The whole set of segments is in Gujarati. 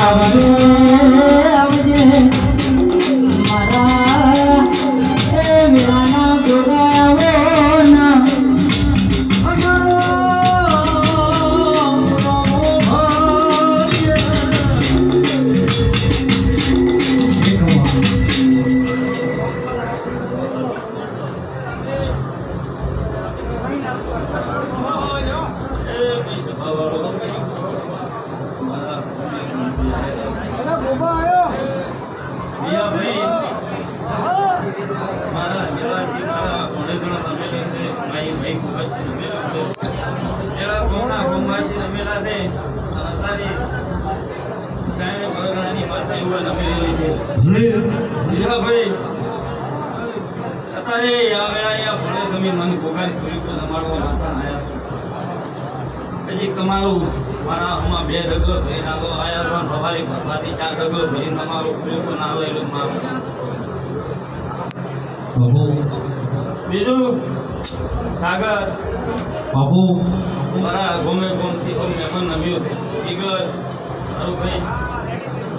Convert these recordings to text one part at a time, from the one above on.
Hallelujah. મારા મારા ઘોડે ઘણા રમેલા રમેલા છે. અત્યારે માતા એવું રમેલી છે? અત્યારે આ વેળાએ આપણે તમે મન ભોગાઈ પૂરી પર અમારો માતા આવ્યા પછી તમારું મારા હમણાં બે ઢગલો ભાઈ નાખો આયા સવારી ભરવાથી ચાર ઢગલો ભાઈ તમારો પૂરેપૂરો ના એટલું મારું બીજું? સાગર. બાપુ. મારા ગમે ગમથી કોઈ મહેમાન નમ્યું. ઈગર ભાઈ.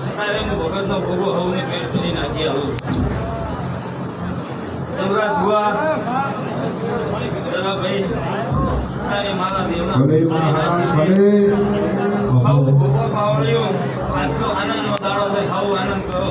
અત્યારે હું ભગતનો ભોગો હવને પેટ સુધી નાસી આવું. ચંદ્રા જરા ભાઈ. મારા ભલે ભોગો આનંદનો દાડો છે આનંદ કરો.